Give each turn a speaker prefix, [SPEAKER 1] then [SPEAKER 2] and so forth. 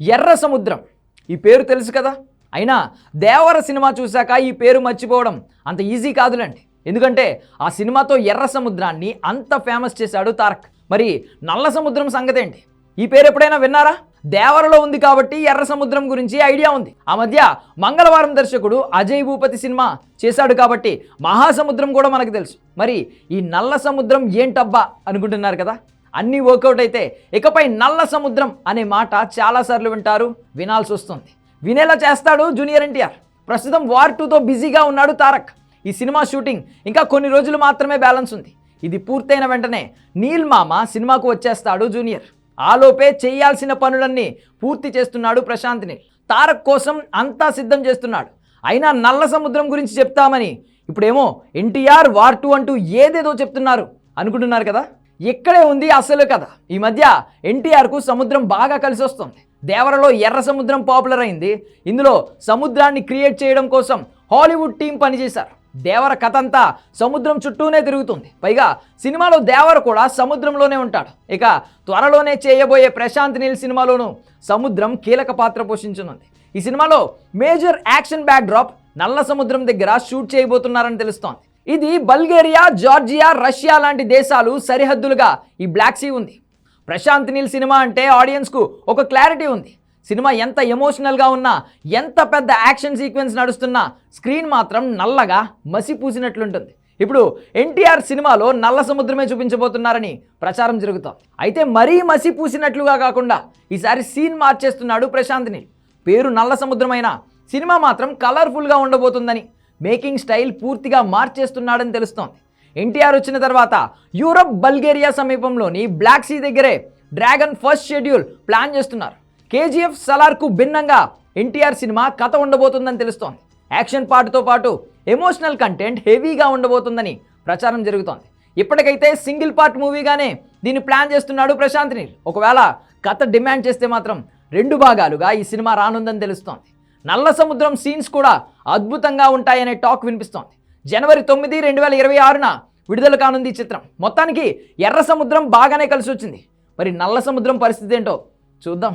[SPEAKER 1] ఎర్ర సముద్రం. ఈ పేరు తెలుసు కదా? అయినా దేవర సినిమా చూశాక ఈ పేరు మర్చిపోవడం అంత ఈజీ కాదులండి. ఎందుకంటే ఆ సినిమాతో ఎర్ర సముద్రాన్ని అంత ఫేమస్ చేశాడు తారక్. మరి నల్ల సముద్రం సంగతి ఏంటి ఈ పేరు ఎప్పుడైనా విన్నారా? దేవరలో ఉంది కాబట్టి ఎర్ర సముద్రం గురించి ఐడియా ఉంది. ఆ మధ్య మంగళవారం దర్శకుడు అజయ్ భూపతి సినిమా చేశాడు కాబట్టి మహాసముద్రం కూడా మనకు తెలుసు. మరి ఈ నల్ల సముద్రం ఏంటబ్బా అనుకుంటున్నారు కదా? అన్నీ వర్కౌట్ అయితే ఇకపై నల్ల సముద్రం అనే మాట చాలాసార్లు వింటారు వినాల్సి వస్తుంది. వినేలా చేస్తాడు జూనియర్ ఎన్టీఆర్. ప్రస్తుతం వార్ టూతో బిజీగా ఉన్నాడు తారక్. ఈ సినిమా షూటింగ్ ఇంకా కొన్ని రోజులు మాత్రమే బ్యాలెన్స్ ఉంది. ఇది పూర్తయిన వెంటనే నీల్ మామ సినిమాకు వచ్చేస్తాడు జూనియర్. ఆలోపే చేయాల్సిన పనులన్నీ పూర్తి చేస్తున్నాడు ప్రశాంత్ని. తారక్ కోసం అంతా సిద్ధం చేస్తున్నాడు. అయినా నల్ల సముద్రం గురించి చెప్తామని ఇప్పుడేమో ఎన్టీఆర్ వార్ టూ అంటూ ఏదేదో చెప్తున్నారు అనుకుంటున్నారు కదా? ఇక్కడే ఉంది అసలు కథ. ఈ మధ్య ఎన్టీఆర్కు సముద్రం బాగా కలిసి వస్తుంది. దేవరలో ఎర్ర సముద్రం పాపులర్ అయింది. ఇందులో సముద్రాన్ని క్రియేట్ చేయడం కోసం హాలీవుడ్ టీం పనిచేశారు. దేవర కథ అంతా సముద్రం చుట్టూనే తిరుగుతుంది. పైగా సినిమాలో దేవర కూడా సముద్రంలోనే ఉంటాడు. ఇక త్వరలోనే చేయబోయే ప్రశాంత్ నీల్ సినిమాలోనూ సముద్రం కీలక పాత్ర పోషించనుంది. ఈ సినిమాలో మేజర్ యాక్షన్ బ్యాక్ డ్రాప్ నల్ల సముద్రం దగ్గర షూట్ చేయబోతున్నారని తెలుస్తోంది. ఇది బల్గేరియా జార్జియా రష్యా లాంటి దేశాలు సరిహద్దులుగా ఈ బ్లాక్ సీ ఉంది. ప్రశాంత్ నీల్ సినిమా అంటే ఆడియన్స్కు ఒక క్లారిటీ ఉంది. సినిమా ఎంత ఎమోషనల్గా ఉన్నా ఎంత పెద్ద యాక్షన్ సీక్వెన్స్ నడుస్తున్నా స్క్రీన్ మాత్రం నల్లగా మసి పూసినట్లుంటుంది ఇప్పుడు ఎన్టీఆర్ సినిమాలో నల్ల సముద్రమే చూపించబోతున్నారని ప్రచారం జరుగుతోంది అయితే మరీ మసి పూసినట్లుగా కాకుండా ఈసారి సీన్ మార్చేస్తున్నాడు ప్రశాంత్ నీల్. పేరు నల్ల సముద్రమైన సినిమా మాత్రం కలర్ఫుల్గా ఉండబోతుందని మేకింగ్ స్టైల్ పూర్తిగా మార్చేస్తున్నాడని తెలుస్తోంది. ఎన్టీఆర్ వచ్చిన తర్వాత యూరప్ బల్గేరియా సమీపంలోని బ్లాక్ సీ దగ్గరే డ్రాగన్ ఫస్ట్ షెడ్యూల్ ప్లాన్ చేస్తున్నారు. కేజీఎఫ్ సలార్కు భిన్నంగా ఎన్టీఆర్ సినిమా కథ ఉండబోతుందని తెలుస్తోంది. యాక్షన్ పార్ట్తో పాటు ఎమోషనల్ కంటెంట్ హెవీగా ఉండబోతుందని ప్రచారం జరుగుతోంది. ఇప్పటికైతే సింగిల్ పార్ట్ మూవీగానే దీన్ని ప్లాన్ చేస్తున్నాడు ప్రశాంత్ నీల్. ఒకవేళ కథ డిమాండ్ చేస్తే మాత్రం రెండు భాగాలుగా ఈ సినిమా రానుందని తెలుస్తోంది. నల్ల సముద్రం సీన్స్ కూడా అద్భుతంగా ఉంటాయనే టాక్ వినిపిస్తోంది. జనవరి తొమ్మిది రెండు వేల ఇరవై ఆరున విడుదల కానుంది ఈ చిత్రం. మొత్తానికి ఎర్ర సముద్రం బాగానే కలిసి వచ్చింది మరి నల్ల సముద్రం పరిస్థితి ఏంటో చూద్దాం.